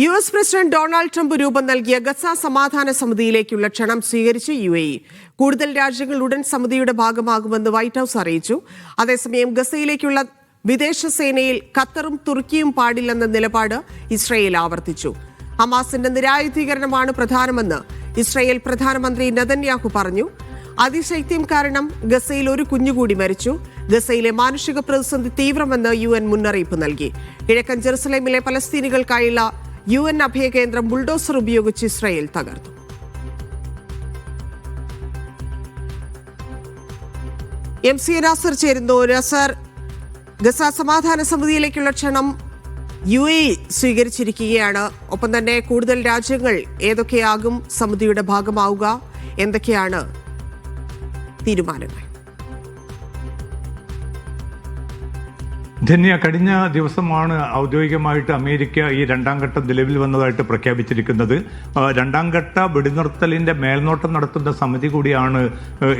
U S president Donald Trump രൂപം നൽകിയ Gaza സമാധാന സമിതിയിലേക്കുള്ള ക്ഷണം സ്വീകരിച്ച് യു എ ഇ. കൂടുതൽ രാജ്യങ്ങൾ ഉടൻ സമിതിയുടെ ഭാഗമാകുമെന്ന് വൈറ്റ് ഹൌസ് അറിയിച്ചു. അതേസമയം ഗസയിലേക്കുള്ള വിദേശ സേനയിൽ ഖത്തറും തുർക്കിയും പാടില്ലെന്ന നിലപാട് ഇസ്രയേൽ ആവർത്തിച്ചു. ഹമാസിന്റെ നിരായുധീകരണമാണ് പ്രധാനമെന്ന് ഇസ്രയേൽ പ്രധാനമന്ത്രി നദന്യാഹു പറഞ്ഞു. അതിശൈത്യം കാരണം ഗസയിൽ ഒരു കുഞ്ഞുകൂടി മരിച്ചു. ഗസയിലെ മാനുഷിക പ്രതിസന്ധി തീവ്രമെന്ന് യു എൻ മുന്നറിയിപ്പ് നൽകി. കിഴക്കൻ ജെറുസലേമിലെ പലസ്തീനികൾക്കായുള്ള യു എൻ അഭയകേന്ദ്രം ബുൾഡോസർ ഉപയോഗിച്ച് ഇസ്രായേൽ തകർത്തു. എം സി നാസർ ചേരുന്നു. നസർ ഗസ സമാധാന സമിതിയിലേക്കുള്ള ക്ഷണം യു എ സ്വീകരിച്ചിരിക്കുകയാണ്. ഒപ്പം തന്നെ കൂടുതൽ രാജ്യങ്ങൾ ഏതൊക്കെയാകും സമിതിയുടെ ഭാഗമാവുക? എന്തൊക്കെയാണ് തീരുമാനങ്ങൾ? ധന്യ കഴിഞ്ഞ ദിവസമാണ് ഔദ്യോഗികമായിട്ട് അമേരിക്ക ഈ രണ്ടാം ഘട്ടം നിലവിൽ വന്നതായിട്ട് പ്രഖ്യാപിച്ചിരിക്കുന്നത്. രണ്ടാം ഘട്ട വെടിനിർത്തലിന്റെ മേൽനോട്ടം നടത്തുന്ന സമിതി കൂടിയാണ്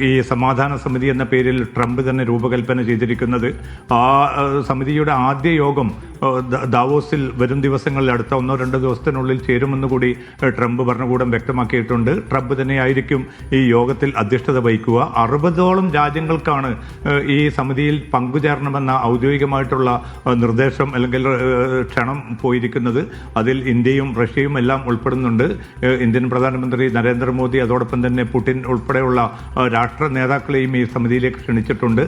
ഈ സമാധാന സമിതി എന്ന പേരിൽ ട്രംപ് തന്നെ രൂപകൽപ്പന ചെയ്തിരിക്കുന്നത്. ആ സമിതിയുടെ ആദ്യ യോഗം ദാവോസിൽ വരും ദിവസങ്ങളിൽ അടുത്ത ഒന്നോ രണ്ടോ ദിവസത്തിനുള്ളിൽ ചേരുമെന്ന് കൂടി ട്രംപ് ഭരണകൂടം വ്യക്തമാക്കിയിട്ടുണ്ട്. ട്രംപ് തന്നെയായിരിക്കും ഈ യോഗത്തിൽ അധ്യക്ഷത വഹിക്കുക. അറുപതോളം രാജ്യങ്ങൾക്കാണ് ഈ സമിതിയിൽ പങ്കുചേരണമെന്ന ഔദ്യോഗികമായിട്ടുള്ള ആ, നിർദ്ദേശം അല്ലെങ്കിൽ ക്ഷണം പോയിരിക്കുന്നത് അതിൽ ഇന്ത്യയും റഷ്യയും എല്ലാം ഉൾപ്പെടുന്നുണ്ട്. ഇന്ത്യൻ പ്രധാനമന്ത്രി നരേന്ദ്രമോദി അതോടൊപ്പം തന്നെ പുടിൻ ഉൾപ്പെടെയുള്ള രാഷ്ട്ര നേതാക്കളെയും ഈ സമിതിയിലേക്ക് ക്ഷണിച്ചിട്ടുണ്ട്.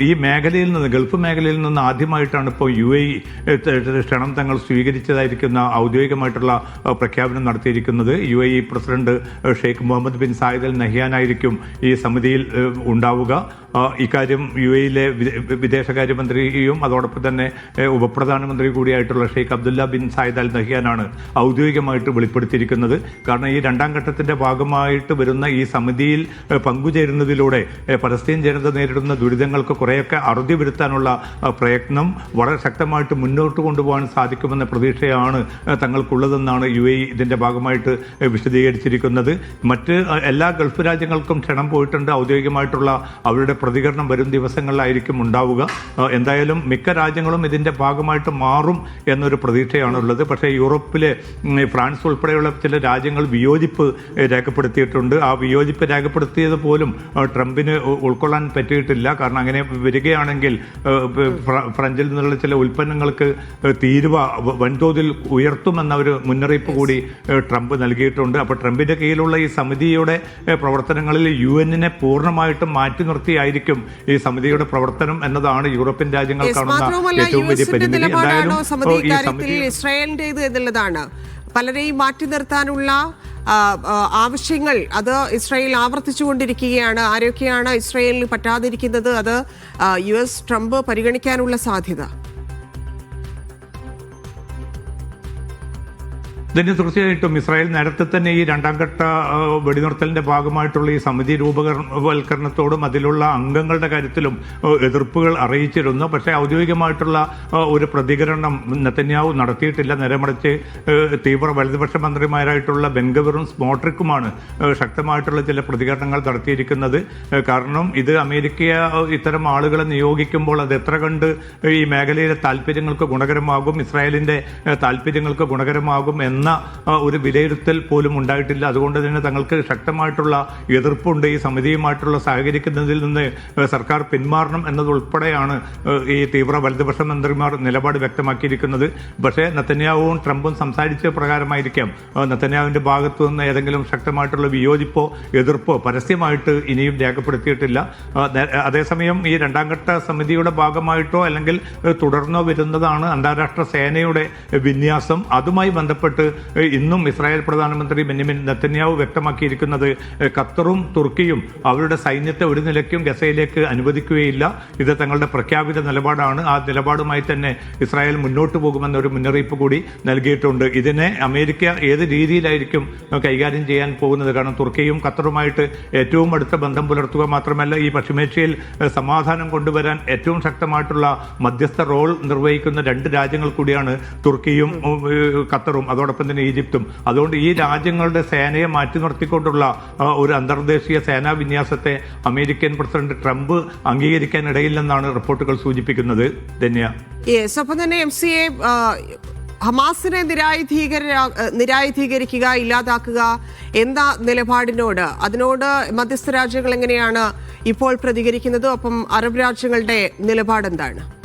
ഈ മേഖലയിൽ നിന്ന് ഗൾഫ് മേഖലയിൽ നിന്ന് ആദ്യമായിട്ടാണ് ഇപ്പോൾ യു എ ക്ഷണം തങ്ങൾ സ്വീകരിച്ചതായിരിക്കുന്ന ഔദ്യോഗികമായിട്ടുള്ള പ്രഖ്യാപനം നടത്തിയിരിക്കുന്നത്. U A E president Sheikh Mohammed bin Zayed Al നഹിയാനായിരിക്കും ഈ സമിതിയിൽ ഉണ്ടാവുക. ഇക്കാര്യം യു എയിലെ വിദേശകാര്യമന്ത്രിയും അതോടൊപ്പം തന്നെ ഉപപ്രധാനമന്ത്രി കൂടിയായിട്ടുള്ള Sheikh Abdullah bin Zayed Al നഹിയാനാണ് ഔദ്യോഗികമായിട്ട് വെളിപ്പെടുത്തിയിരിക്കുന്നത്. കാരണം ഈ രണ്ടാം ഘട്ടത്തിന്റെ ഭാഗമായിട്ട് വരുന്ന ഈ സമിതിയിൽ പങ്കുചേരുന്നതിലൂടെ പലസ്തീൻ ജനത നേരിടുന്ന ദുരിതങ്ങൾക്ക് കുറേയൊക്കെ അറുതി വരുത്താനുള്ള പ്രയത്നം വളരെ ശക്തമായിട്ട് മുന്നോട്ട് കൊണ്ടുപോകാൻ സാധിക്കുമെന്ന പ്രതീക്ഷയാണ് തങ്ങൾക്കുള്ളതെന്നാണ് യു എ ഇതിന്റെ ഭാഗമായിട്ട് വിശദീകരിച്ചിരിക്കുന്നത്. മറ്റ് എല്ലാ ഗൾഫ് രാജ്യങ്ങൾക്കും ക്ഷണം പോയിട്ടുണ്ട്. ഔദ്യോഗികമായിട്ടുള്ള അവരുടെ പ്രതികരണം വരും ദിവസങ്ങളിലായിരിക്കും ഉണ്ടാവുക. എന്തായാലും മിക്ക രാജ്യങ്ങളും ഇതിന്റെ ഭാഗമായിട്ട് മാറും എന്നൊരു പ്രതീക്ഷയാണുള്ളത്. പക്ഷേ യൂറോപ്പിലെ ഫ്രാൻസ് ഉൾപ്പെടെയുള്ള ചില രാജ്യങ്ങൾ വിയോജിപ്പ് രേഖപ്പെടുത്തിയിട്ടുണ്ട്. ആ വിയോജിപ്പ് രേഖപ്പെടുത്തിയത് പോലും ട്രംപിന് ഉൾക്കൊള്ളാൻ പറ്റിയിട്ടില്ല. കാരണം അങ്ങനെ വരികയാണെങ്കിൽ ഫ്രഞ്ചിൽ നിന്നുള്ള ചില ഉൽപ്പന്നങ്ങൾക്ക് തീരുവ വൻതോതിൽ ഉയർത്തുമെന്ന ഒരു മുന്നറിയിപ്പ് കൂടി ട്രംപ് നൽകിയിട്ടുണ്ട്. അപ്പോൾ ട്രംപിന്റെ കീഴിലുള്ള ഈ സമിതിയുടെ പ്രവർത്തനങ്ങളിൽ യു എന്നിനെ പൂർണമായിട്ടും മാറ്റി നിർത്തിയായിരിക്കും ഈ സമിതിയുടെ പ്രവർത്തനം എന്നതാണ് യൂറോപ്യൻ രാജ്യങ്ങൾ കാണുന്ന മാത്രവുമല്ല യു എസിന്റെ നിലപാടാണോ സമിതി ഇക്കാര്യത്തിൽ ഇസ്രായേലിന്റേത് എന്നുള്ളതാണ്. പലരെയും മാറ്റി നിർത്താനുള്ള ആവശ്യങ്ങൾ അത് ഇസ്രായേൽ ആവർത്തിച്ചുകൊണ്ടിരിക്കുകയാണ്. ആരൊക്കെയാണ് ഇസ്രായേലിന് പറ്റാതിരിക്കുന്നത്? അത് യു എസ് ട്രംപ് പരിഗണിക്കാനുള്ള സാധ്യത. ഇതിന് തീർച്ചയായിട്ടും ഇസ്രായേൽ നേരത്തെ തന്നെ ഈ രണ്ടാം ഘട്ട വെടിനിർത്തലിന്റെ ഭാഗമായിട്ടുള്ള ഈ സമിതി രൂപവൽക്കരണത്തോടും അതിലുള്ള അംഗങ്ങളുടെ കാര്യത്തിലും എതിർപ്പുകൾ അറിയിച്ചിരുന്നു. പക്ഷേ ഔദ്യോഗികമായിട്ടുള്ള ഒരു പ്രതികരണം നെത്തന്യാവു നടത്തിയിട്ടില്ല. നേരെമറിച്ച് തീവ്ര വലതുപക്ഷ മന്ത്രിമാരായിട്ടുള്ള ബെൻഗവറും സ്മോട്രിക്കുമാണ് ശക്തമായിട്ടുള്ള ചില പ്രതികരണങ്ങൾ നടത്തിയിരിക്കുന്നത്. കാരണം ഇത് അമേരിക്ക ഇത്തരം ആളുകളെ നിയോഗിക്കുമ്പോൾ അത് എത്ര കണ്ട് ഈ മേഖലയിലെ താല്പര്യങ്ങൾക്ക് ഗുണകരമാകും ഇസ്രായേലിന്റെ ആ, താല്പര്യങ്ങൾക്ക് ഗുണകരമാകും എന്ന ആ, ഒരു വിലയിരുത്തൽ പോലും ഉണ്ടായിട്ടില്ല. അതുകൊണ്ട് തന്നെ തങ്ങൾക്ക് ശക്തമായിട്ടുള്ള എതിർപ്പുണ്ട്. ഈ സമിതിയുമായിട്ടുള്ള സഹകരിക്കുന്നതിൽ നിന്ന് സർക്കാർ പിന്മാറണം എന്നതുൾപ്പെടെയാണ് ഈ തീവ്ര വലതുപക്ഷ മന്ത്രിമാർ നിലപാട് വ്യക്തമാക്കിയിരിക്കുന്നത്. പക്ഷേ നത്തന്യാവും ട്രംപും സംസാരിച്ച പ്രകാരമായിരിക്കാം. നത്തന്യാവിന്റെ ഭാഗത്തു നിന്ന് ഏതെങ്കിലും ശക്തമായിട്ടുള്ള വിയോജിപ്പോ എതിർപ്പോ പരസ്യമായിട്ട് ഇനിയും രേഖപ്പെടുത്തിയിട്ടില്ല. അതേസമയം ഈ രണ്ടാം ഘട്ട സമിതിയുടെ ഭാഗമായിട്ടോ അല്ലെങ്കിൽ തുടർന്നോ വരുന്നതാണ് അന്താരാഷ്ട്ര സേനയുടെ വിന്യാസം. അതുമായി ബന്ധപ്പെട്ട് ഇന്നും ഇസ്രായേൽ പ്രധാനമന്ത്രി ബെന്യമിൻ നെത്തന്യാവ് വ്യക്തമാക്കിയിരിക്കുന്നത് ഖത്തറും തുർക്കിയും അവരുടെ സൈന്യത്തെ ഒരു നിലയ്ക്കും ഗസയിലേക്ക് അനുവദിക്കുകയില്ല. ഇത് തങ്ങളുടെ പ്രഖ്യാപിത നിലപാടാണ്. ആ നിലപാടുമായി തന്നെ ഇസ്രായേൽ മുന്നോട്ട് പോകുമെന്നൊരു മുന്നറിയിപ്പ് കൂടി നൽകിയിട്ടുണ്ട്. ഇതിനെ അമേരിക്ക ഏത് രീതിയിലായിരിക്കും കൈകാര്യം ചെയ്യാൻ പോകുന്നത്? കാരണം തുർക്കിയും ഖത്തറുമായിട്ട് ഏറ്റവും അടുത്ത ബന്ധം പുലർത്തുക മാത്രമല്ല ഈ പശ്ചിമേഷ്യയിൽ സമാധാനം കൊണ്ടുവരാൻ ഏറ്റവും ശക്തമായിട്ടുള്ള മധ്യസ്ഥ റോൾ നിർവഹിക്കുന്ന രണ്ട് രാജ്യങ്ങൾ കൂടിയാണ് തുർക്കിയും ഖത്തറും. അതോടൊപ്പം തന്നെ ഈജിപ്തും. അതുകൊണ്ട് ഈ രാജ്യങ്ങളുടെ സേനയെ മാറ്റി നിർത്തിക്കൊണ്ടുള്ള ഒരു അന്തർദേശീയ സേനാ വിന്യാസത്തെ അമേരിക്കൻ പ്രസിഡന്റ് ട്രംപ് അംഗീകരിക്കാൻ ഇടയില്ലെന്നാണ് റിപ്പോർട്ടുകൾ സൂചിപ്പിക്കുന്നത്. ധന്യ. തന്നെ ഹമാസിനെ നിരായുധീകര നിരായുധീകരിക്കുക ഇല്ലാതാക്കുക എന്ന നിലപാടിനോട്? അതിനോട് മധ്യസ്ഥ രാജ്യങ്ങൾ എങ്ങനെയാണ് ഇപ്പോൾ പ്രതികരിക്കുന്നത്? ഒപ്പം അറബ് രാജ്യങ്ങളുടെ നിലപാട് എന്താണ്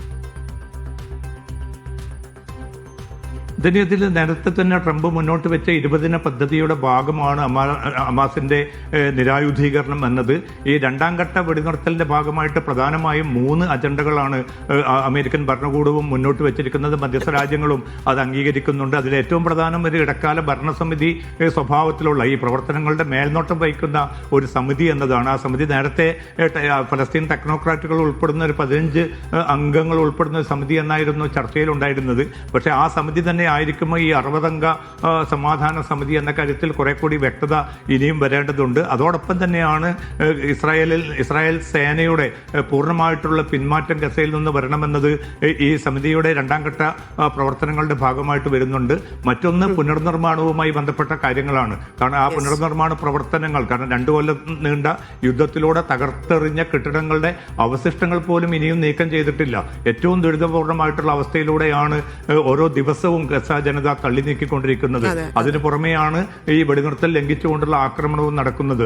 ഇതിന് ഇതിൽ നേരത്തെ തന്നെ ട്രംപ് മുന്നോട്ട് വെച്ച ഇരുപതിന പദ്ധതിയുടെ ഭാഗമാണ് അമാസിന്റെ നിരായുധീകരണം എന്നത്. ഈ രണ്ടാം ഘട്ട വെടിനിർത്തലിന്റെ ഭാഗമായിട്ട് പ്രധാനമായും മൂന്ന് അജണ്ടകളാണ് അമേരിക്കൻ ഭരണകൂടവും മുന്നോട്ട് വെച്ചിരിക്കുന്നത്. മധ്യസ്ഥ രാജ്യങ്ങളും അത് അംഗീകരിക്കുന്നുണ്ട്. അതിൽ ഏറ്റവും പ്രധാനം ഒരു ഇടക്കാല ഭരണസമിതി സ്വഭാവത്തിലുള്ള ഈ പ്രവർത്തനങ്ങളുടെ മേൽനോട്ടം വഹിക്കുന്ന ഒരു സമിതി എന്നതാണ്. ആ സമിതി നേരത്തെ ഫലസ്തീൻ ടെക്നോക്രാറ്റുകൾ ഉൾപ്പെടുന്ന ഒരു പതിനഞ്ച് അംഗങ്ങൾ ഉൾപ്പെടുന്ന സമിതി എന്നായിരുന്നു ചർച്ചയിലുണ്ടായിരുന്നത് പക്ഷേ ആ സമിതി തന്നെ ആയിരിക്കുമോ ഈ അറുപതംഗ സമാധാന സമിതി എന്ന കാര്യത്തിൽ കുറെ കൂടി വ്യക്തത ഇനിയും വരേണ്ടതുണ്ട്. അതോടൊപ്പം തന്നെയാണ് ഇസ്രായേലിൽ ഇസ്രായേൽ സേനയുടെ പൂർണമായിട്ടുള്ള പിന്മാറ്റം ഗസയിൽ നിന്ന് വരണമെന്നത് ഈ സമിതിയുടെ രണ്ടാം ഘട്ട പ്രവർത്തനങ്ങളുടെ ഭാഗമായിട്ട് വരുന്നുണ്ട്. മറ്റൊന്ന് പുനർനിർമ്മാണവുമായി ബന്ധപ്പെട്ട കാര്യങ്ങളാണ്. കാരണം ആ പുനർനിർമ്മാണ പ്രവർത്തനങ്ങൾ കാരണം രണ്ടു കൊല്ലം നീണ്ട യുദ്ധത്തിലൂടെ തകർത്തെറിഞ്ഞ കെട്ടിടങ്ങളുടെ അവശിഷ്ടങ്ങൾ പോലും ഇനിയും നീക്കം ചെയ്തിട്ടില്ല. ഏറ്റവും ദുരിതപൂർണമായിട്ടുള്ള അവസ്ഥയിലൂടെയാണ് ഓരോ ദിവസവും ഗസ ജനത തള്ളി നീക്കിക്കൊണ്ടിരിക്കുന്നത് അതെ. അതിനു പുറമെയാണ് ഈ വെടിനിർത്തൽ ലംഘിച്ചുകൊണ്ടുള്ള ആക്രമണവും നടക്കുന്നത്